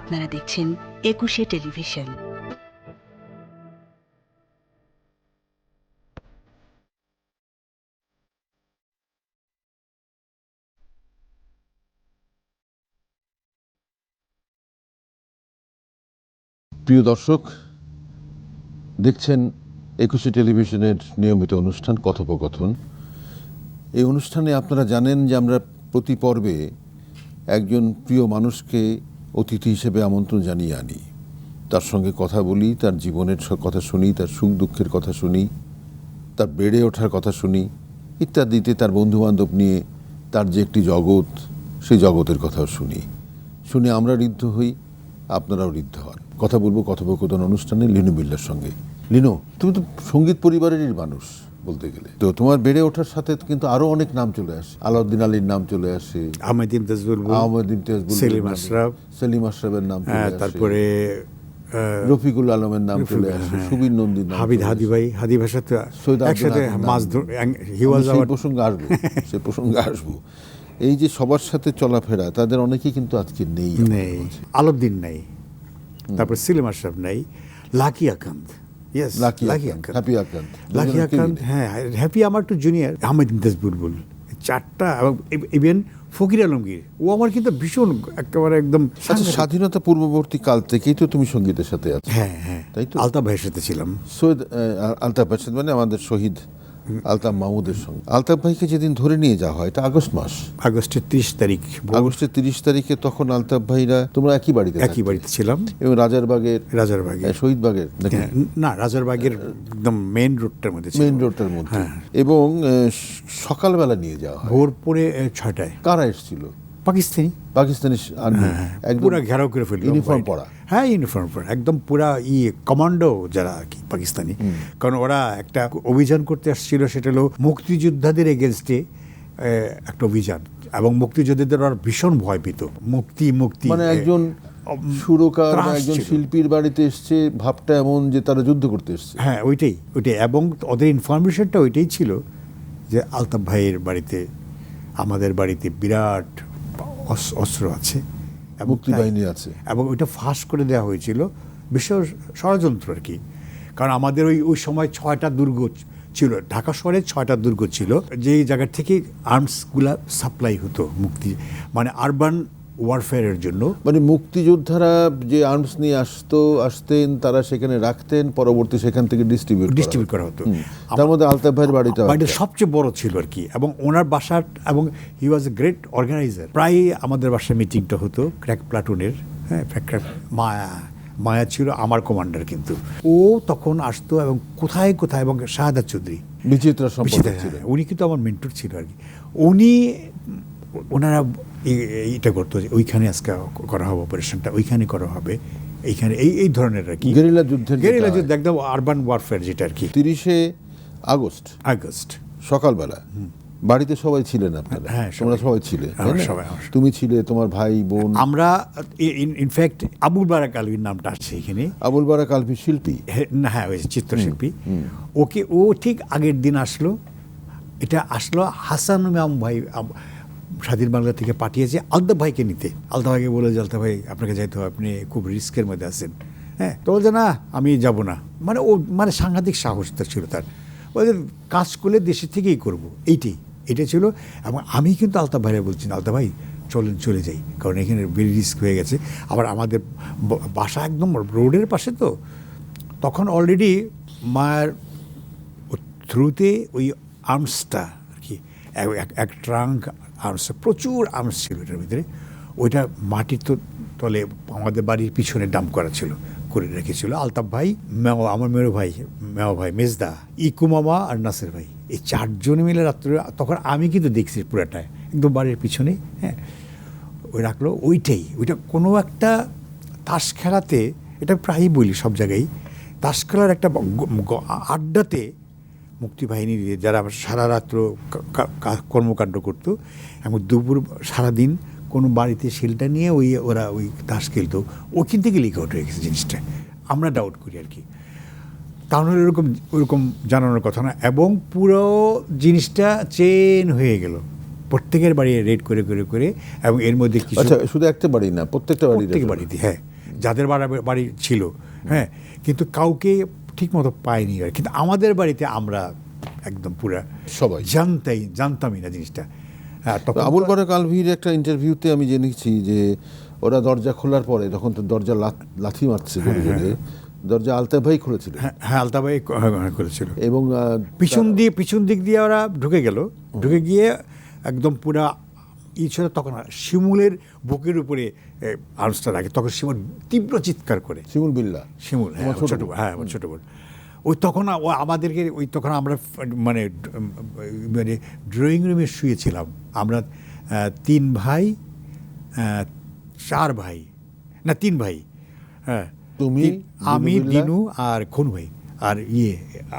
আপনারা দেখছেন একুশে টেলিভিশন। প্রিয় দর্শক, দেখছেন একুশে টেলিভিশনের নিয়মিত অনুষ্ঠান কথোপকথন। এই অনুষ্ঠানে আপনারা জানেন যে আমরা প্রতি পর্বে একজন প্রিয় মানুষকে অতিথি হিসেবে আমন্ত্রণ জানিয়ে আনি। তার সঙ্গে কথা বলি, তার জীবনের কথা শুনি, তার সুখ দুঃখের কথা শুনি, তার বেড়ে ওঠার কথা শুনি, ইত্যাদিতে তার বন্ধুবান্ধব নিয়ে তার যে একটি জগৎ, সেই জগতের কথাও শুনি। শুনে আমরা ঋদ্ধ হই, আপনারাও ঋদ্ধ হন। কথা বলব কথোপকথন অনুষ্ঠানে লিনু বিল্লার সঙ্গে। লিনো, তুমি তো সংগীত পরিবারেরই মানুষ। বলতে গেলে। তো তোমার বেড়ে ওঠার সাথে কিন্তু আরও অনেক নাম চলে আসে। আলাউদ্দিন আলীর নাম চলে আসে। আহমেদ ইমতাজ বুলবুল আহমদ ইমতিয়াজ বুলবুলের সেলিম আশরাফ। সেলিম আশরাফের নাম হ্যাঁ, আসে। তারপরে রফিকুল আলমের নাম চলে আসে। হ্যাঁ। সুবীর নন্দীর নাম হাবিদ হাদি ভাই হাদি একসাথে মাছ ওয়াজ সেই প্রসঙ্গে আসব সে প্রসঙ্গে আসব। এই যে সবার সাথে চলাফেরা তাদের অনেকেই কিন্তু আজকে নেই নেই। মাঝে। আলমদিন নাই। তারপর সেলিম আশরাফ নাই। লাকি আকান্ত। ইয়েস লাকি আকান্ত হ্যাপি আকান্ত, লাকি নেই। হ্যাঁ হ্যাপি আমার একটু জুনিয়র আহমেদ ইমতাজ বুলবুল চারটা এবং ইভেন ফকির আলমগীর ও আমার কিন্তু ভীষণ একেবারে একদম আচ্ছা স্বাধীনতা পূর্ববর্তী কাল থেকেই তো তুমি সঙ্গীতের সাথে আছো। হ্যাঁ হ্যাঁ। তাই তো? আলতা ভাইয়ের সাথে ছিলাম। সৈয়দ আলতাফ ভাইয়ের সাথে মানে আমাদের শহীদ আলতাফ মাহমুদের সঙ্গে। আলতাফ ভাইকে যেদিন ধরে নিয়ে যাওয়া হয় এটা আগস্ট মাস। আগস্টের তিরিশ তারিখ আগস্টের তিরিশ তারিখে তখন আলতাফ ভাইরা তোমরা একই বাড়িতে একই বাড়িতে ছিলাম। এবং রাজারবাগের রাজারবাগের। শহীদবাগের হ্যাঁ, না রাজারবাগের একদম মেন রোডটার মধ্যে মেন মেইন রোডটার মধ্যে। হ্যাঁ। এবং সকালবেলা নিয়ে যাওয়া হয়। ভোর পরে ছটায় ছয়টায়। কারা এসেছিল? পাকিস্তানি। পাকিস্তানি আর্মি একদম পুরা ঘেরাও করে ফেলল ইউনিফর্ম পরা। হ্যাঁ ইউনিফর্ম পরা। একদম পুরা ই কমান্ডো যারা আর কি পাকিস্তানি। কারণ ওরা একটা অভিযান করতে আসছিল সেটা হলো মুক্তিযোদ্ধাদের এগেনস্টে একটা অভিযান। এবং মুক্তিযোদ্ধাদের ওরা ভীষণ ভয় পেত। মুক্তি মুক্তি মানে একজন সুরকার একজন শিল্পীর বাড়িতে এসছে ভাবটা এমন যে তারা যুদ্ধ করতে এসছে। হ্যাঁ ওইটাই ওইটাই। এবং ওদের ইনফরমেশনটা ওইটাই ছিল যে আলতাফ ভাইয়ের বাড়িতে আমাদের বাড়িতে বিরাট অস্ত্র আছে এবং মুক্তিবাহিনী আছে। এবং ওইটা ফাঁস করে দেওয়া হয়েছিল বিশ্ব ষড়যন্ত্র আর কি। কারণ আমাদের ওই ওই সময় ছয়টা দুর্গ ছিল। ঢাকা শহরে ছয়টা দুর্গ ছিল। যেই জায়গা থেকে আর্মসগুলা সাপ্লাই হতো মুক্তি মানে আরবান ওয়ারফেয়ারের জন্য। মানে মুক্তিযোদ্ধারা যে আর্মস নিয়ে আসতো আসতেন তারা সেখানে রাখতেন পরবর্তী সেখান থেকে ডিস্ট্রিবিউট ডিস্ট্রিবিউট করা হতো। তার মধ্যে আলতাফ ভাইয়ের বাড়িটা বাড়িটা সবচেয়ে বড় ছিল আর কি। এবং ওনার বাসার এবং হি ওয়াজ এ গ্রেট অর্গানাইজার প্রায় আমাদের বাসায় মিটিংটা হতো ক্র্যাক প্লাটুনের হ্যাঁ মায়া মায়া ছিল আমার কমান্ডার কিন্তু। ও তখন আসতো এবং কোথায় কোথায় এবং শাহাদাত চৌধুরী। বিচিত্রা সম্পর্ক হ্যাঁ, উনি কিন্তু আমার মেন্টর ছিল আর কি। উনি ওনারা এইটা করতো যে ওইখানে আজকে করা হবে অপারেশনটা ওইখানে করা হবে। এইখানে এই এই ধরনের আর কি। গেরিলা যুদ্ধের গেরিলা যুদ্ধ একদম আরবান ওয়ারফেয়ার যেটা আর কি। তিরিশে আগস্ট। আগস্ট। সকালবেলা। বাড়িতে সবাই ছিলেন আপনারা? হ্যাঁ, সবাই। তোমরা সবাই ছিলে? সবাই, তুমি ছিলে তোমার ভাই বোন? আমরা ইনফ্যাক্ট আবুল বারাক আলভীর নামটা আসছে এখানে। আবুল বারাক আলভি শিল্পী? না হ্যাঁ ওই চিত্রশিল্পী। ওকে ও ঠিক আগের দিন আসলো। এটা আসলো হাসান ইমাম ভাই স্বাধীন বাংলা থেকে পাঠিয়েছে আলতাফ ভাইকে নিতে। আলতাফ ভাইকে বলে যে আলতাফ ভাই আপনাকে যাইতে হবে আপনি খুব রিস্কের মধ্যে আছেন। হ্যাঁ তো বলছে না আমি যাব না। মানে ও মানে সাংঘাতিক সাহস তার ছিল তার। বলছে কাজ করলে দেশের থেকেই করব। এইটাই এটা ছিল। এবং আমি কিন্তু আলতাফ ভাইরা বলছি না, আলতাফ ভাই চলেন চলে যাই। কারণ এখানে বেরি রিস্ক হয়ে গেছে। আবার আমাদের বাসা একদম রোডের পাশে তো। তখন অলরেডি মায়ের থ্রুতে ওই আর্মসটা আর কি এক ট্রাঙ্ক আর্মস প্রচুর আর্মস ছিল এটার ভিতরে। ওইটা মাটির তো তলে আমাদের বাড়ির পিছনে ডাম্প করা ছিল, করে রেখেছিল। আলতাফ ভাই, মেও, আমার মেরো ভাই, মেও ভাই, মেজদা ইকু মামা আর নাসের ভাই। এই চারজনে মিলে রাত্রে, তখন আমি কিন্তু দেখছি পুরাটায়, একদম বাড়ির পিছনে হ্যাঁ। ওই রাখল, ওইটাই। ওইটা কোনো একটা তাস খেলাতে, এটা প্রায়ই বলি সব জায়গায়, তাস খেলার একটা আড্ডাতে মুক্তিবাহিনী যারা সারা রাত্র কর্মকাণ্ড করতো এবং দুপুর সারাদিন কোনো বাড়িতে শিলটা নিয়ে ওই ওরা ওই তাস খেলতো। ওখান থেকে লিক আউট হয়ে গেছে জিনিসটা? আমরা ডাউট করি আর কি। তাহলে এরকম ওরকম জানানোর কথা না। এবং পুরো জিনিসটা চেন হয়ে গেল। প্রত্যেকের বাড়ি রেড করে করে করে এবং এর মধ্যে কিছু আচ্ছা শুধু একটা বাড়ি না প্রত্যেকটা বাড়ি প্রত্যেক বাড়িতে হ্যাঁ। যাদের বাড়ি বাড়ি ছিল হ্যাঁ। কিন্তু কাউকে ঠিক মতো পাইনি আর কিন্তু আমাদের বাড়িতে আমরা একদম পুরা সবাই। জানতাই জানতামই না জিনিসটা। হ্যাঁ আবুল বারাক আলভির একটা ইন্টারভিউতে আমি জেনেছি যে ওরা দরজা খোলার পরে তখন তো দরজা লাথ- মারছে জোরে জোরে দরজা আলতা ভাই খুলেছিল। হ্যাঁ হ্যাঁ ক- হ্যাঁ, করেছিল এবং পিছন দিয়ে পিছন দিক দিয়ে ওরা ঢুকে গেল। ঢুকে গিয়ে একদম পুরা ই তখন শিমুলের বুকের উপরে আর্মসটা রাখে। তখন শিমুল তীব্র চিৎকার করে। শিমুল বিল্লা? শিমুল হ্যাঁ ছোট হ্যাঁ আমার ছোট বোন। ওই তখন ও আমাদেরকে ওই তখন আমরা মানে মানে ড্রয়িং রুমে শুয়েছিলাম। আমরা তিন ভাই চার ভাই না তিন ভাই হ্যাঁ। তুমি, আমি দিনু আর খুন ভাই আর ইয়ে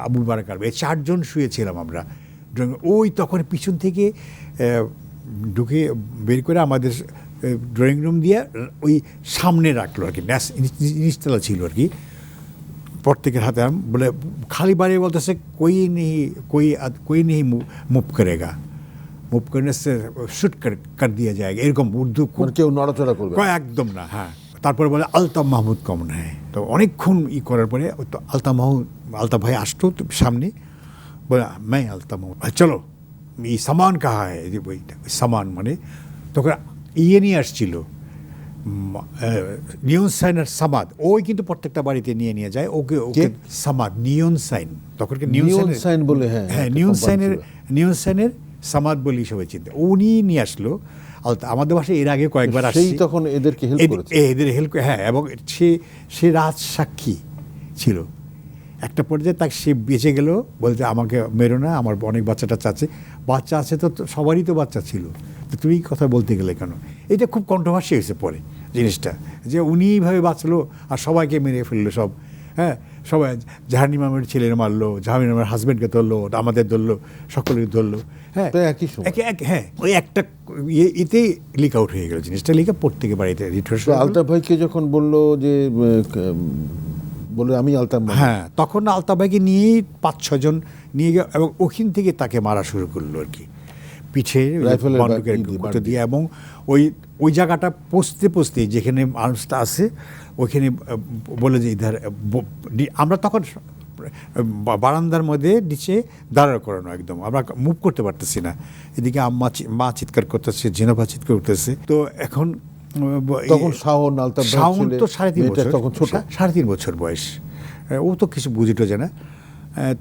আবুল বারাকার এই চারজন শুয়েছিলাম আমরা। ড্রয়িং ওই তখন পিছন থেকে ঢুকে বের করে আমাদের ড্রয়িং রুম দিয়ে ওই সামনে রাখল আর কি ন্যাস নিচতলা ছিল আর কি। প্রত্যেকের হাতে বলে খালি বাড়ি বলতেছে কই নেই কই কই নেই মুভ করেগা? মুভ করে সে শুট কর দিয়ে যায় এরকম উর্দু মানে কেউ নড়াচড়া করবে। একদম না হ্যাঁ। তারপরে বলে আলতাফ মাহমুদ কম নেয় হ্যাঁ। তো অনেকক্ষণ ই করার পরে তো আলতাফ মাহমুদ আলতাফ ভাই আসতো সামনে বলে ম্যাঁ আলতাফ মাহমুদ আচ্ছা, চলো। এই সামান কাহা হয় ওই সামান মানে তখন ইয়ে নিয়ে আসছিল নিয়ন সাইনের সামাদ ওই কিন্তু প্রত্যেকটা বাড়িতে নিয়ে নিয়ে যায় ওকে ওকে সামাদ নিয়ন সাইন তখন নিয়ন সাইন বলে, হ্যাঁ, হ্যাঁ নিয়ন সাইনের। নিয়ন সাইনের সামাদ বলি সবাই চিন্তা। উনি নিয়ে আসলো আমাদের বাসায় এর আগে কয়েকবার আসছি। তখন এদেরকে হেল্প করেছে। এদের হেল্প হ্যাঁ এবং সে সে রাজ সাক্ষী ছিল। একটা পর্যায়ে তাকে সে বেঁচে গেল বলতে আমাকে মেরো না আমার অনেক বাচ্চাটা চাচ্ছে বাচ্চা আছে তো সবারই তো বাচ্চা ছিল। তো তুমি কথা বলতে গেলে কেন? এটা খুব কন্ট্রোভার্সি হয়েছে পরে জিনিসটা। যে উনি এইভাবে বাঁচলো আর সবাইকে মেরে ফেলল সব। হ্যাঁ সবাই জাহানি মামের ছেলের মারলো জাহানি মামের হাজব্যান্ডকে ধরলো আমাদের ধরলো সকলকে ধরলো। হ্যাঁ একই একে এক হ্যাঁ ওই একটা ইয়ে- এতেই লিক আউট হয়ে গেল জিনিসটা। লিক প্রত্যেকে বাড়িতে আলতাফ ভাইকে যখন বলল যে বলে আমি আলতাফ হ্যাঁ তখন আলতাবাইকে নিয়েই পাঁচ ছজন নিয়ে গেল এবং ওখান থেকে তাকে মারা শুরু করল আর কি। পিঠে বন্দুকের দিয়ে, এবং ওই ওই জায়গাটা পৌঁছতে পৌঁছতে যেখানে মানুষটা আছে ওইখানে বলে যে ইধার আমরা তখন বারান্দার মধ্যে নিচে দাঁড়ানো করানো একদম। আমরা মুভ করতে পারতেছি না। এদিকে আম্মা মা চিৎকার করতেছে জেনোভা চিৎকার করতেছে। তো এখন তখন শাওন আলতাফ শাওন তো সাড়ে তিন বছর। তখন ছোট। সাড়ে তিন বছর বয়স। ও তো কিছু বুঝিটো টোজে না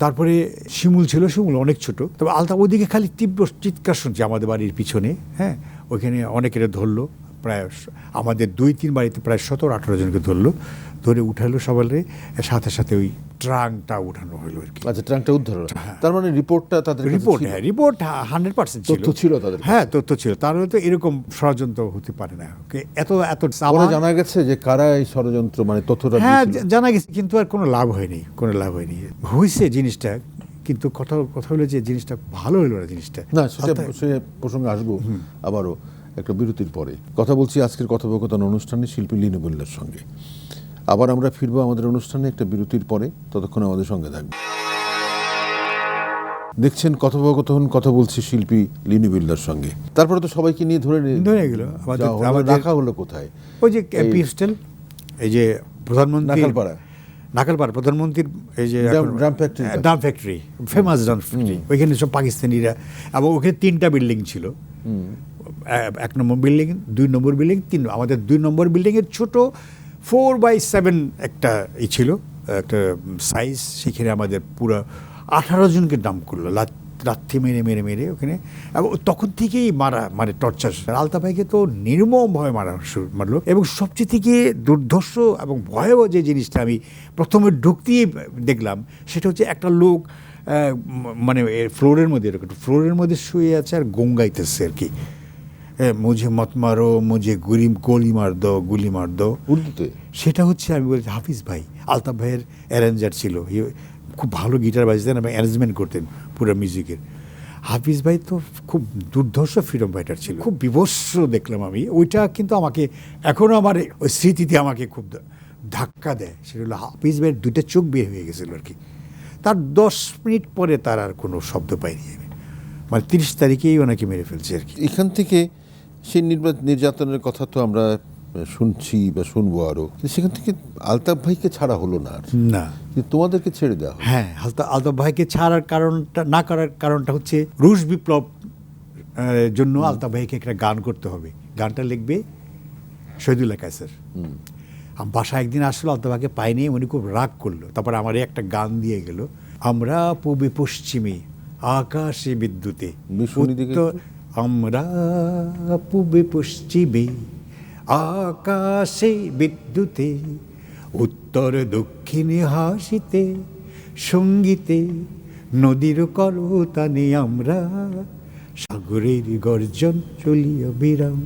তারপরে শিমুল ছিল শিমুল অনেক ছোট। তবে আলতা ওইদিকে খালি তীব্র চিৎকার শুনছে আমাদের বাড়ির পিছনে হ্যাঁ? ওইখানে অনেকেরা ধরলো প্রায় আমাদের দুই তিন বাড়িতে প্রায় সতেরো আঠেরো জনকে ধরলো। ধরে উঠালো সবাই সাথে সাথে ওই ট্রাঙ্কটা উঠানো হলো আর কি। আচ্ছা ট্রাঙ্কটা উদ্ধার হলো। তার মানে রিপোর্টটা তাদের রিপোর্ট হ্যাঁ রিপোর্ট হান্ড্রেড পার্সেন্ট তথ্য ছিল তাদের হ্যাঁ তথ্য ছিল। তাহলে তো এরকম ষড়যন্ত্র হতে পারে না। ওকে এত এত জানা গেছে যে কারা এই ষড়যন্ত্র মানে তথ্যটা হ্যাঁ জানা গেছে কিন্তু আর কোনো লাভ হয়নি কোনো লাভ হয়নি। হয়েছে জিনিসটা কিন্তু কথা কথা হলো যে জিনিসটা ভালো হলো না জিনিসটা। না সেটা সে প্রসঙ্গে আসব আবারও একটা বিরতির পরে। কথা বলছি আজকের কথোপকথন অনুষ্ঠানে শিল্পী লিনুবুল্লার সঙ্গে। আবার আমরা ফিরবো আমাদের অনুষ্ঠানে একটা বিরতির পরে ততক্ষণ আমাদের সঙ্গে থাকবে। দেখছেন কথোপকথন কথা বলছি শিল্পী লিনু বিল্লার সঙ্গে। তারপরে তো সবাইকে নিয়ে ধরে ধরে গেল। রাখা হলো কোথায়? ওই যে হোস্টেল এই যে প্রধানমন্ত্রী নাখালপাড়া। নাকালপাড়া প্রধানমন্ত্রীর এই যে drum- factory. Drum factory famous drum factory ওইখানে সব পাকিস্তানিরা এবং ওখানে তিনটা বিল্ডিং ছিল। এক নম্বর বিল্ডিং দুই নম্বর বিল্ডিং তিন আমাদের দুই নম্বর বিল্ডিংয়ের ছোট ফোর বাই সেভেন একটা ই ছিল, একটা সাইজ সেখানে আমাদের পুরো আঠারো জনকে দাম করল লাথি মেরে মেরে মেরে ওখানে। এবং তখন থেকেই মারা মানে টর্চার। আলতা ভাইকে তো নির্মমভাবে মারা শুরু মারলো। এবং সবচেয়ে থেকে দুর্ধর্ষ এবং ভয়াবহ যে জিনিসটা আমি প্রথমে ঢুকতেই দেখলাম, সেটা হচ্ছে একটা লোক মানে ফ্লোরের মধ্যে, এরকম ফ্লোরের মধ্যে শুয়ে আছে আর গঙ্গাইতেছে আর কি। মুঝে মত মারো মুঝে গুলি গলি মার দো গুলি মার দো। উর্দুতে? সেটা হচ্ছে আমি বলছি হাফিজ ভাই আলতাফ ভাইয়ের অ্যারেঞ্জার ছিল। খুব ভালো গিটার বাজাতেন এবং অ্যারেঞ্জমেন্ট করতেন পুরো মিউজিকের। হাফিজ ভাই তো খুব দুর্ধর্ষ ফ্রিডম ফাইটার ছিল। খুব বিভৎস দেখলাম আমি। ওইটা কিন্তু আমাকে এখনও আমার ওই স্মৃতিতে আমাকে খুব ধাক্কা দেয়। সেটা হলো হাফিজ ভাইয়ের দুইটা চোখ বের হয়ে গেছিল আর কি। তার দশ মিনিট পরে তার আর কোনো শব্দ পাইনি আমি। মানে তিরিশ তারিখেই ওনাকে মেরে ফেলছে আর কি। এখান থেকে সেই নির্যাতনের কথা তো আমরা শুনছি বা শুনব আরও। সেখান থেকে আলতাফ ভাইকে ছাড়া হলো না না। তোমাদেরকে ছেড়ে দেওয়া হ্যাঁ আলতা আলতাফ ভাইকে ছাড়ার কারণটা না করার কারণটা হচ্ছে রুশ বিপ্লব জন্য আলতাফ ভাইকে একটা গান করতে হবে। গানটা লিখবে শহীদুল্লাহ কায়সার। বাসায় একদিন আসলো আলতাফ ভাইকে পাইনি উনি খুব রাগ করল। তারপর আমার একটা গান দিয়ে গেল। আমরা পূবে পশ্চিমে আকাশে বিদ্যুতে আমরা পূবে পশ্চিমে আকাশে বিদ্যুতে, উত্তর দক্ষিণে হাসিতে, সঙ্গীতে, নদীর করতানে আমরা সাগরের গর্জন চলিয়া বিরাম।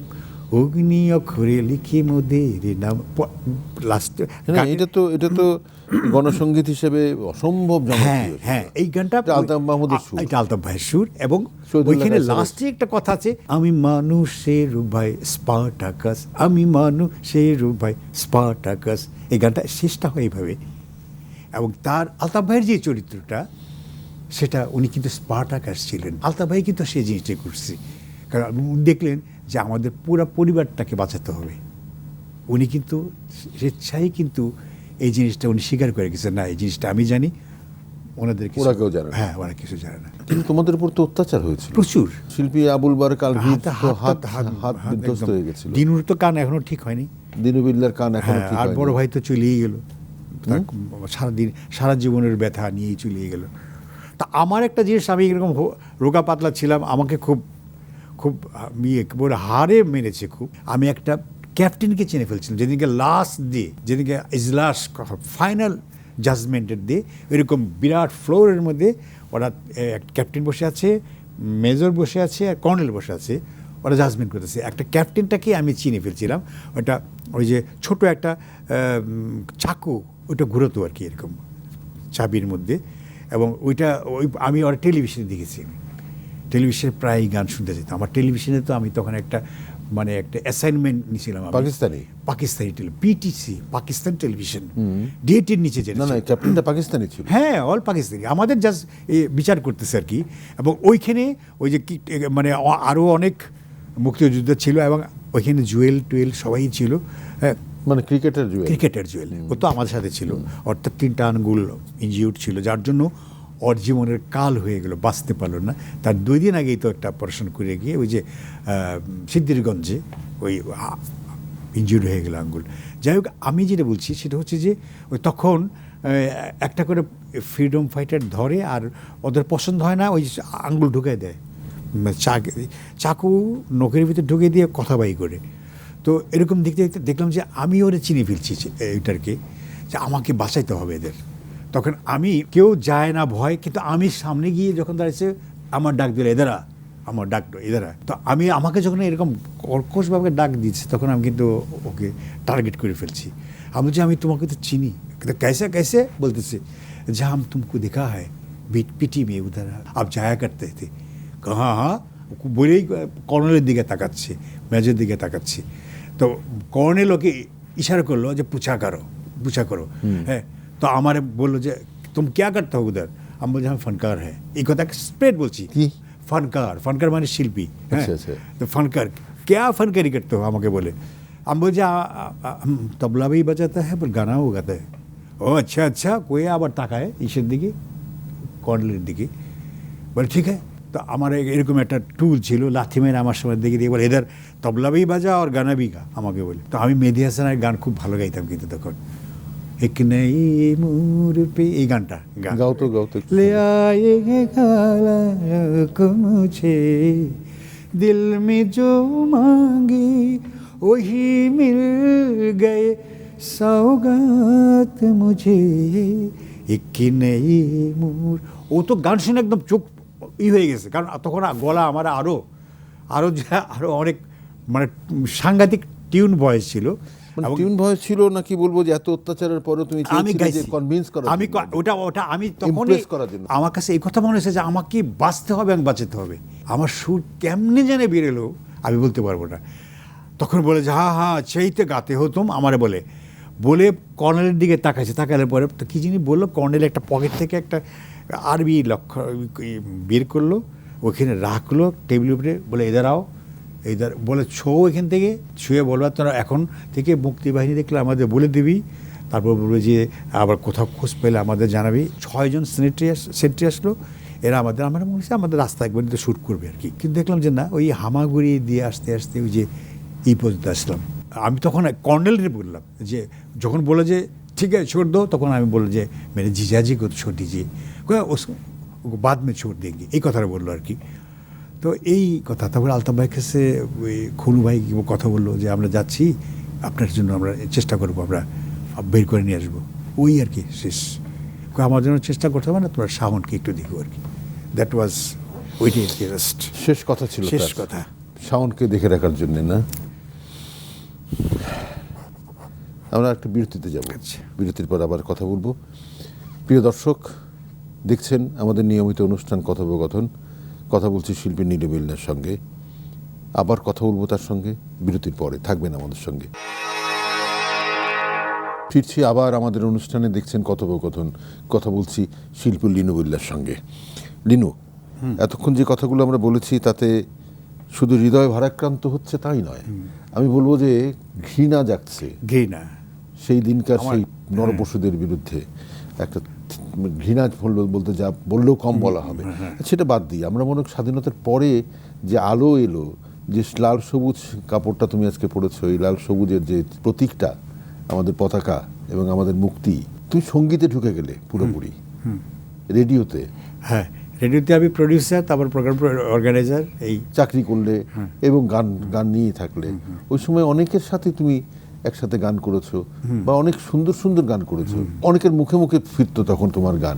অগ্নি অক্ষরে লিখি মোদের নাম। লাস্ট এটা তো এটা তো গণসঙ্গীত হিসেবে অসম্ভব হ্যাঁ হ্যাঁ এই গানটা আলতাফ মাহমুদের সুর। এটা আলতাফ ভাইয়ের সুর এবং ওইখানে লাস্টে একটা কথা আছে আমি মানুষের ভাই স্পার্টাকাস আমি মানুষের ভাই স্পার্টাকাস। এই গানটা শেষটা হয় এইভাবে। এবং তার আলতাফ ভাইয়ের যে চরিত্রটা সেটা উনি কিন্তু স্পার্টাকাস ছিলেন। আলতাফ ভাই কিন্তু সেই জিনিসটাই করছে। কারণ দেখলেন যে আমাদের পুরো পরিবারটাকে বাঁচাতে হবে। উনি কিন্তু স্বেচ্ছায় কিন্তু এই জিনিসটা উনি স্বীকার করে গেছেন না এই জিনিসটা আমি জানি। ওনাদের ওরা কেউ জানে হ্যাঁ ওরা কিছু জানে না। কিন্তু তোমাদের উপর তো অত্যাচার হয়েছিল। প্রচুর। শিল্পী আবুল বার কালভির হাতে- হাত হাত- বিধ্বস্ত হয়ে গেছিল। দিনুর তো কান এখনও ঠিক হয়নি। দিনুবিল্লার কান এখনও হ্যাঁ, ঠিক আর বড় ভাই তো চলেই গেল। সারাদিন সারা জীবনের ব্যথা নিয়েই চলিয়ে গেল। তা আমার একটা জিনিস আমি এরকম রোগা পাতলা ছিলাম আমাকে খুব খুব ইয়ে বলে হারে মেরেছে খুব। আমি একটা ক্যাপ্টেনকে চিনে ফেলছিলাম, যেদিনকে লাস্ট ডে যেদিনকে ইজলাস ফাইনাল জাজমেন্টের ডে এরকম বিরাট ফ্লোরের মধ্যে ওরা ক্যাপ্টেন বসে আছে মেজর বসে আছে, আর কর্নেল বসে আছে, ওরা জাজমেন্ট করতেছে। একটা ক্যাপ্টেনটাকে আমি চিনে ফেলছিলাম, ওটা ওই যে ছোট একটা চাকু, ওটা ঘুরতো আর কি এরকম, চাবির মধ্যে। এবং ওইটা ওই, আমি ওরা টেলিভিশনে দেখেছি আমি। টেলিভিশনে প্রায় গান শুনতে যেতাম। আমার টেলিভিশনে তো আমি তখন একটা মানে একটা অ্যাসাইনমেন্ট নিয়েছিলাম। Pakistani? Pakistani tele PTC Pakistan television. ডিএটির নিচে যেটা না না। ক্যাপ্টেনটা পাকিস্তানি ছিল। হ্যাঁ অল পাকিস্তানি। আমাদের জাস্ট বিচার করতেছে আর কি। এবং ওইখানে ওই যে কি মানে আরও অনেক মুক্তিযুদ্ধ ছিল এবং ওইখানে জুয়েল টুয়েল সবাই ছিল। হ্যাঁ। মানে ক্রিকেটের জুয়েল। ক্রিকেটার জুয়েল। ও তো আমাদের সাথে ছিল। অর্থাৎ তিনটা আঙ্গুল ইনজিউর ছিল যার জন্য ওর জীবনের কাল হয়ে গেল, বাঁচতে পারল না। তার দুই দিন আগেই তো একটা অপারেশন করে গিয়ে ওই যে সিদ্ধিরগঞ্জে ওই ইনজিউর হয়ে গেল আঙ্গুল। যাই হোক, আমি যেটা বলছি সেটা হচ্ছে যে, ওই তখন একটা করে ফ্রিডম ফাইটার ধরে আর ওদের পছন্দ হয় না, ওই আঙ্গুল ঢুকায় দেয়। মানে চাক- চাকু নখের ভিতরে ঢুকে দিয়ে কথা বাই করে। তো এরকম দেখতে দেখতে দেখলাম যে, আমি ওরে চিনি ফেলছি এইটারকে যে আমাকে বাঁচাইতে হবে এদের। তখন আমি কেউ যায় না ভয় কিন্তু আমি সামনে গিয়ে যখন দাঁড়িয়েছে আমার ডাক দিল এদারা আমার ডাক এদারা তো আমি আমাকে যখন এরকম কর্কশভাবে ডাক দিচ্ছে তখন আমি কিন্তু ওকে টার্গেট করে ফেলছি। আমি যে আমি তোমাকে তো চিনি। কিন্তু ক্যাসে ক্যাসে বলতেছে যা আম তুমকো দেখা হয় বিট পিটি মেয়ে উদারা আপ জায়া করতে হতে হ্যাঁ হ্যাঁ। বলেই কর্নেলের দিকে তাকাচ্ছে মেজের দিকে তাকাচ্ছে। তো কর্নেল ওকে ইশারা করল যে পুছা করো পুছা করো। হ্যাঁ তো আমার বলল যে তুম ক্যা করতে হো উদার আমি বলছি আমি ফানকার হ্যাঁ এই কথা স্প্রেড বলছি। কি? ফানকার ফানকার মানে শিল্পী হ্যাঁ? আচ্ছা, আচ্ছা। তো ফানকার ক্যা ফানকারি করতে হবে আমাকে বলে। আমি বলছি তবলা भी বাজাতে হ্যাঁ গানাও গাতে হ্যাঁ ও আচ্ছা আচ্ছা কয়ে আবার টাকায় ইসের দিকে কর্নেলের দিকে। বলে ঠিক আছে। তো আমার এরকম একটা টুল ছিল লাথি মেরে আমার সময় দিকে দিয়ে বলে এদের তবলাবি বাজা আর গানাবি গা আমাকে বলে। তো আমি মেহেদি হাসানের গান খুব ভালো গাইতাম কিন্তু তখন। এক নেই মোর পে এই গানটা গাও তো গাও তো লে আয়ে গে খালা মুঝে দিল মে জো মাঙ্গি ওহি মিল গে সৌগাত মুঝে। এক নেই মুর ও তো গান শুনে একদম চোখ ই হয়ে গেছে কারণ তখন গলা আমার আরও আরও আরও অনেক মানে সাংঘাতিক টিউন বয়স ছিল। টিউন ভয়েস ছিল নাকি বলব যে এত অত্যাচারের পরেও তুমি আমি কনভিন্স করার আমি ওটা ওটা আমি তখন। আমার কাছে এই কথা মনে হয়েছে যে আমাকে বাঁচতে হবে এবং বাঁচাতে হবে। আমার সুর কেমনে জানে বেরোলো আমি বলতে পারব না। তখন বলে যে হ্যাঁ হ্যাঁ সেইতে গাতে হতুম। আমারে বলে। বলে কর্নেলের দিকে তাকাইছে। তাকালে পরে তো কি জিনিস বলল? কর্নেল একটা পকেট থেকে একটা আরবি লক্ষ্য বের করল ওখানে রাখল টেবিলের উপরে বলে এদের এই ধর, বলে ছো এখান থেকে ছুঁয়ে বলবার তোরা এখন থেকে মুক্তিবাহিনী দেখলে আমাদের বলে দিবি। তারপর বলবে যে, আবার কোথাও খোঁজ পেলে আমাদের জানাবি। ছয়জন সেনেট্রি সেন্ট্রি আসলো। এরা আমাদের, আমরা মনে হচ্ছে আমাদের রাস্তা একবার শ্যুট করবে আর কি। কিন্তু দেখলাম যে না, ওই হামাগুড়ি দিয়ে আসতে আসতে ওই যে ই পর্যন্ত আসলাম। আমি তখন কর্নেলরে বললাম যে, যখন বলে যে, ঠিক আছে, ছোট দো তখন আমি বললাম যে, মেরে জিজাজি কত ছোট দিজি বাদ মে ছোট দেখি এই কথাটা বলল আর কি। তো এই কথা তারপরে আলতাফ ভাইয়ের কাছে ওই খুলু ভাই কি কথা বলল যে আমরা যাচ্ছি আপনার জন্য আমরা চেষ্টা করব আমরা বের করে নিয়ে আসব। ওই আর কি শেষ। আমার জন্য চেষ্টা করতে হবে না তোমার শাওনকে একটু দেখো আর কি। দ্যাট ওয়াজ ওইটাই আর কি জাস্ট শেষ কথা ছিল শেষ কথা। শাওনকে দেখে রাখার জন্য না? আমরা একটা বিরতিতে যাব। আচ্ছা। বিরতির পর আবার কথা বলব। প্রিয় দর্শক দেখছেন আমাদের নিয়মিত অনুষ্ঠান কথোপকথন। কথা বলছি শিল্পী নীলবিল্লার সঙ্গে। আবার কথা বলব তার সঙ্গে। বিরতির পরে থাকবেন আমাদের সঙ্গে। ফিরছি আবার আমাদের অনুষ্ঠানে। দেখছেন কথোপকথন। কথা বলছি শিল্পী লিনু বিল্লার সঙ্গে। লিনু এতক্ষণ যে কথাগুলো আমরা বলেছি তাতে শুধু হৃদয় ভারাক্রান্ত হচ্ছে তাই নয়। আমি বলব যে ঘৃণা যাচ্ছে ঘৃণা। সেই দিনকার সেই নরপশুদের বিরুদ্ধে। একটা ঘৃণা বলতে যা বললেও কম বলা হবে। সেটা বাদ দিই। আমরা মনে স্বাধীনতার পরে যে আলো এলো যে লাল সবুজ কাপড়টা তুমি আজকে পড়েছো এই লাল সবুজের যে প্রতীকটা আমাদের পতাকা এবং আমাদের মুক্তি তুমি সঙ্গীতে ঢুকে গেলে পুরোপুরি। রেডিওতে। হ্যাঁ রেডিওতে আমি প্রডিউসার তারপর প্রোগ্রাম অর্গানাইজার এই চাকরি করলে এবং গান গান নিয়ে থাকলে। ওই সময় অনেকের সাথে তুমি একসাথে গান করেছ বা অনেক সুন্দর সুন্দর গান করেছ। অনেকের মুখে মুখে ফিরতো তখন তোমার গান।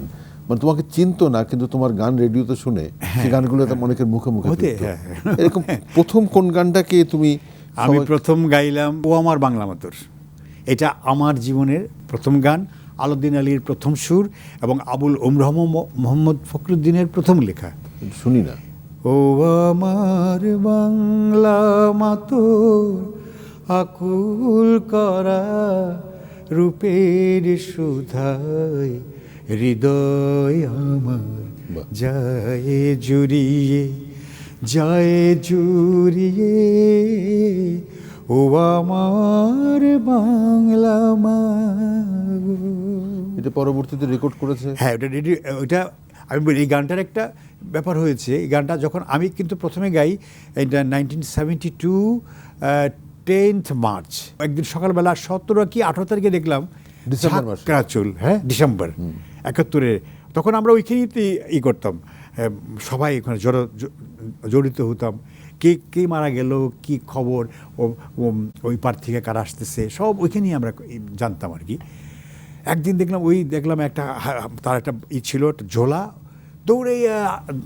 মানে তোমাকে চিনতো না কিন্তু তোমার গান রেডিওতে শুনে সেই গানগুলো তো অনেকের মুখে মুখে। হ্যাঁ। এরকম প্রথম কোন গানটাকে তুমি আমি প্রথম গাইলাম ও আমার বাংলা মতর। এটা আমার জীবনের প্রথম গান আলাউদ্দিন আলীর প্রথম সুর এবং আবুল ওমরহম মোহাম্মদ ফখরুদ্দিনের প্রথম লেখা। শুনি না। ও আমার বাংলা মাতর আকুল করা রূপের সুধায় হৃদয় আমার। যায় যায় জুড়িয়ে যায় জুড়িয়ে। ও আমার বাংলা মা এটা পরবর্তীতে রেকর্ড করেছে? হ্যাঁ ওটা রেডি ওটা আমি বলি এই গানটার একটা ব্যাপার হয়েছে এই গানটা যখন আমি কিন্তু প্রথমে গাই এটা nineteen seventy two tenth March. একদিন সকালবেলা সতেরো কি আঠারো তারিখে দেখলাম ডিসেম্বর চুল হ্যাঁ? ডিসেম্বর একাত্তরে। তখন আমরা ওইখানেই ই করতাম। সবাই ওখানে জড়- জড়িত হতাম। কে কে মারা গেল কি খবর ওই পার থেকে কারা আসতেছে সব ওইখানেই আমরা জানতাম আর কি। একদিন দেখলাম ওই দেখলাম একটা তার একটা ই ছিল একটা ঝোলা দৌড়ে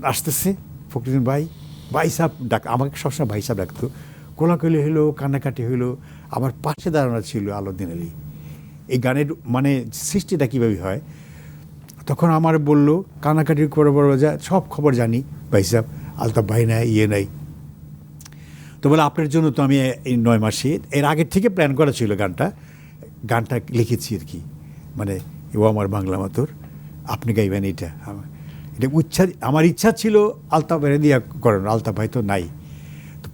আসতেছে ফখরুদ্দিন ভাই। ভাই সাহেব ডাক আমাকে সবসময় ভাই সাহেব ডাকতো। কোলাকুলি হইল, কান্নাকাটি হইল, আমার পাশে দাঁড়ানো ছিল আলাউদ্দিন আলী। এই গানের মানে সৃষ্টিটা কীভাবে হয়? তখন আমার বলল কানাকাটির করে বড় যা, সব খবর জানি, ভাই সাহেব, আলতাফ ভাই নাই ইয়ে নাই। তো বলে, আপনার জন্য তো আমি এই নয় মাসে এর আগের থেকে প্ল্যান করা ছিল গানটা। গানটা লিখেছি আর কি। মানে ও আমার বাংলা মাতর, আপনি গাইবেন এটা এটা ইচ্ছা আমার ইচ্ছা ছিল আলতাফ ভাই দিয়া করেন। আলতাফ ভাই তো নাই।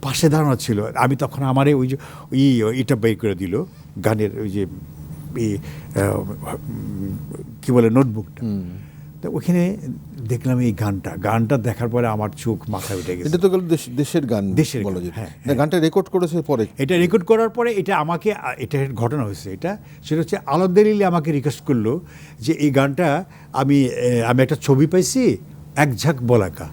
পাশে দাঁড়ানো ছিল। আমি তখন আমারে ওই যে ওই এটা বের করে দিল গানের ওই যে কি বলে নোটবুকটা। তো ওখানে দেখলাম এই গানটা। গানটা দেখার পরে আমার চোখ মাথায় উঠে গেছে। এটা তো গেল দেশ- দেশের গান দেশের বলা যায় হ্যাঁ, গানটা রেকর্ড করেছে পরে? এটা রেকর্ড করার পরে এটা আমাকে এটা ঘটনা হয়েছে এটা। সেটা হচ্ছে আলাউদ্দিন আলী আমাকে রিকোয়েস্ট করল যে এই গানটা আমি আমি একটা ছবি পাইছি এক ঝাঁক বলাকা।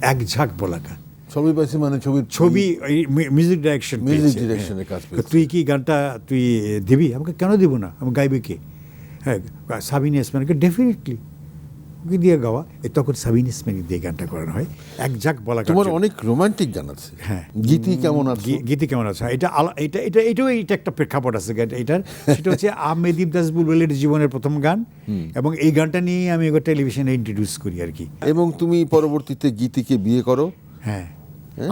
এক ঝাঁক বলাকা। ছবি পাইছি মানে ছবির ছবি মিউজিক ডাইরেকশন Music direction কাজ তুই কি গানটা তুই দিবি? আমাকে কেন দিব না? আমি গাইবে কে? হ্যাঁ সাবিন ইসমানকে ডেফিনেটলি ওকে দিয়ে গাওয়া। এ তখন সাবিন ইসমানি দিয়ে গানটা করানো হয়। এক ঝাঁক বলা তোমার অনেক রোমান্টিক গান আছে। হ্যাঁ। গীতি কেমন আছে? গীতি কেমন আছে? এটা আলা- এটা এটা এটাও এটা একটা প্রেক্ষাপট আছে এটার। সেটা হচ্ছে আহমেদীপ দাস বুলবুলের জীবনের প্রথম গান। এবং এই গানটা নিয়ে আমি এবার টেলিভিশনে ইন্ট্রোডিউস করি আর কি। এবং তুমি পরবর্তীতে গীতিকে বিয়ে করো। হ্যাঁ।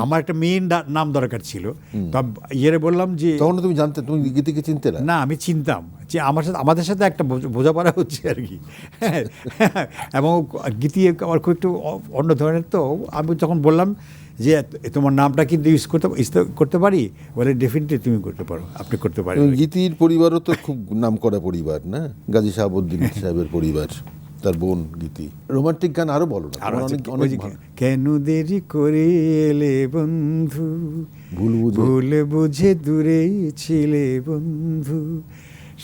আমার একটা মেইন নাম দরকার ছিল। তো ইয়ে বললাম যে তখন তুমি জানতে তুমি গীতিকে চিনতে না? না আমি চিনতাম। যে আমার সাথে আমাদের সাথে একটা বোঝাপড়া হচ্ছে আর কি। হ্যাঁ, এবং গীতি আমার খুব একটু অন্য ধরনের। তো আমি যখন বললাম যে তোমার নামটা কিন্তু ইউজ করতে করতে পারি? বলে ডেফিনেটলি তুমি করতে পারো আপনি করতে পারেন গীতির পরিবারও তো খুব নাম করা পরিবার না? গাজী শাহাবুদ্দিন সাহেবের পরিবার। তার বোন গীতি। রোমান্টিক গান আরও বলো না। কেন দেরি করে এলে বন্ধু? ভুল বুঝে। ভুল বুঝে দূরে ছিলে বন্ধু।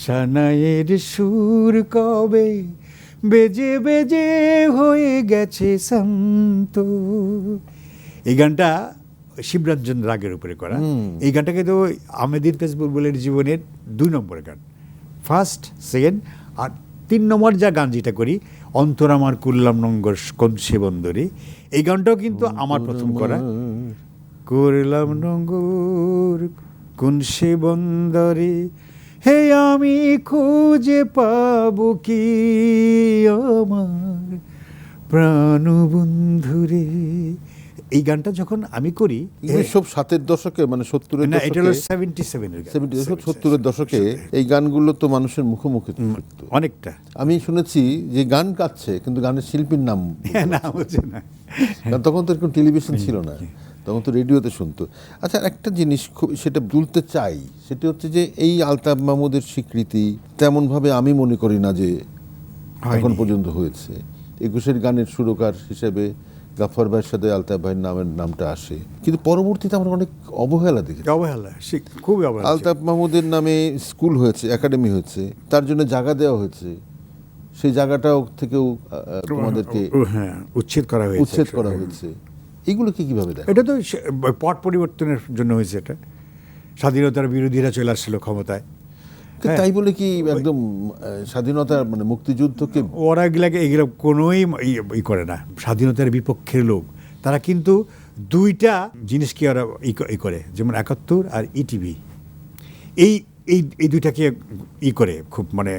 সানায়ের সুর কবে বেজে বেজে হয়ে গেছে শান্ত? এই গানটা শিবরঞ্জন রাগের উপরে করা। এই গানটাকে তো আমেদির তেজ বুলবুলের জীবনের দুই নম্বর গান। ফার্স্ট সেকেন্ড আর তিন নম্বর যা গান যেটা করি অন্তর আমার কুল্লাম নঙ্গর কনসে বন্দরে, এই গানটাও কিন্তু আমার প্রথম করা। করলাম নঙ্গর কনসে বন্দরে, হে আমি খুঁজে পাব কি আমার প্রাণ বন্ধুরে এই গানটা যখন আমি করি সব সাতের দশকে মানে সত্তরের না এটা হলো দশকে সেভেন্টি সেভেনের সেভেন্টি সত্তরের দশকে এই গানগুলো তো মানুষের মুখে মুখে অনেকটা। আমি শুনেছি যে গান গাচ্ছে কিন্তু গানের শিল্পীর নাম হ্যাঁ, না না। তখন তো এরকম টেলিভিশন ছিল না তখন তো রেডিওতে শুনতো। আচ্ছা একটা জিনিস খুব সেটা তুলতে চাই সেটা হচ্ছে যে এই আলতাফ মাহমুদের স্বীকৃতি তেমনভাবে আমি মনে করি না যে এখন পর্যন্ত হয়েছে। একুশের গানের সুরকার হিসেবে গাফর ভাইয়ের সাথে আলতাফ ভাইয়ের নামের নামটা আসে। কিন্তু পরবর্তীতে আমরা অনেক অবহেলা দেখেছি। অবহেলা খুবই অবহেলা আলতাফ মাহমুদের নামে স্কুল হয়েছে একাডেমি হয়েছে তার জন্য জায়গা দেওয়া হয়েছে। সেই জায়গাটাও থেকেও তোমাদেরকে হ্যাঁ উচ্ছেদ করা হয়েছে উচ্ছেদ করা হয়েছে। এগুলো কি কীভাবে দেখো? এটা তো পট পরিবর্তনের জন্য হয়েছে এটা। স্বাধীনতার বিরোধীরা চলে আসছিল ক্ষমতায়। তাই বলে কি একদম স্বাধীনতার মানে মুক্তিযুদ্ধকে ওরা এগুলাকে এগুলো কোনোই ই- করে না স্বাধীনতার বিপক্ষের লোক। তারা কিন্তু দুইটা জিনিসকে ওরা ই করে যেমন একাত্তর আর ইটিভি এই এই এই দুইটাকে ই করে খুব মানে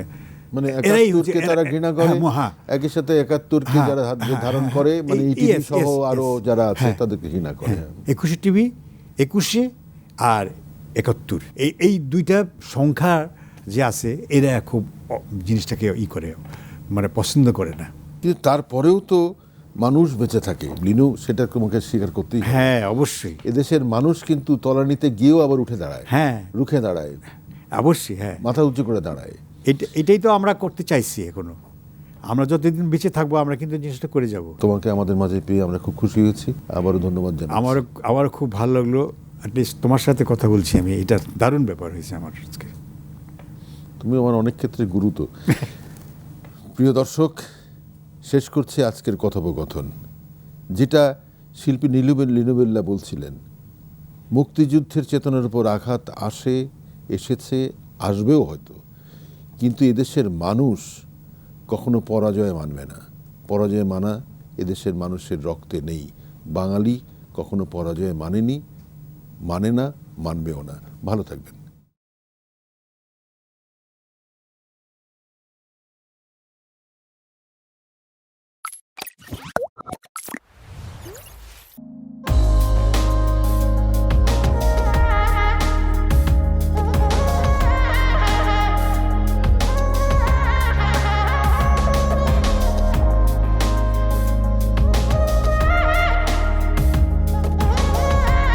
মানে একাত্তরকে তারা ঘৃণা করে হ্যাঁ, হ্যাঁ। একই সাথে একাত্তরকে হ্যাঁ, যারা হ্যাঁ, ধারণ হ্যাঁ, করে মানে ইটিভি সহ yes, আরও যারা আছে হ্যাঁ। তাদেরকে ঘৃণা করে। হ্যাঁ, একুশে টিভি একুশে আর একাত্তর। এই এই দুইটা সংখ্যা যে আছে এরা খুব জিনিসটাকে ই করে মানে পছন্দ করে না। কিন্তু তারপরেও তো মানুষ বেঁচে থাকে। লিনু সেটা তোমাকে স্বীকার করতেই হ্যাঁ অবশ্যই। এদেশের মানুষ কিন্তু তলানিতে গিয়েও আবার উঠে দাঁড়ায়। হ্যাঁ। রুখে দাঁড়ায়। অবশ্যই হ্যাঁ। মাথা উঁচু করে দাঁড়ায়। এটা এটাই তো আমরা করতে চাইছি এখনও। আমরা যতদিন বেঁচে থাকব আমরা কিন্তু জিনিসটা করে যাব। তোমাকে আমাদের মাঝে পেয়ে আমরা খুব খুশি হয়েছি। আবারও ধন্যবাদ জানাই আমারও আমারও খুব ভালো লাগল। অ্যাটলিস্ট তোমার সাথে কথা বলছি আমি। এটা দারুণ ব্যাপার হয়েছে আমার আজকে। তুমি আমার অনেক ক্ষেত্রে গুরু তো প্রিয় দর্শক, শেষ করছি আজকের কথোপকথন, যেটা শিল্পী নীলুবেন লিনুবেল্লা বলছিলেন, মুক্তিযুদ্ধের চেতনার উপর আঘাত আসে, এসেছে, আসবেও হয়তো, কিন্তু এদেশের মানুষ কখনো পরাজয় মানবে না। পরাজয় মানা এদেশের মানুষের রক্তে নেই। বাঙালি কখনো পরাজয় মানেনি মানে না, মানবেও না। ভালো থাকবেন।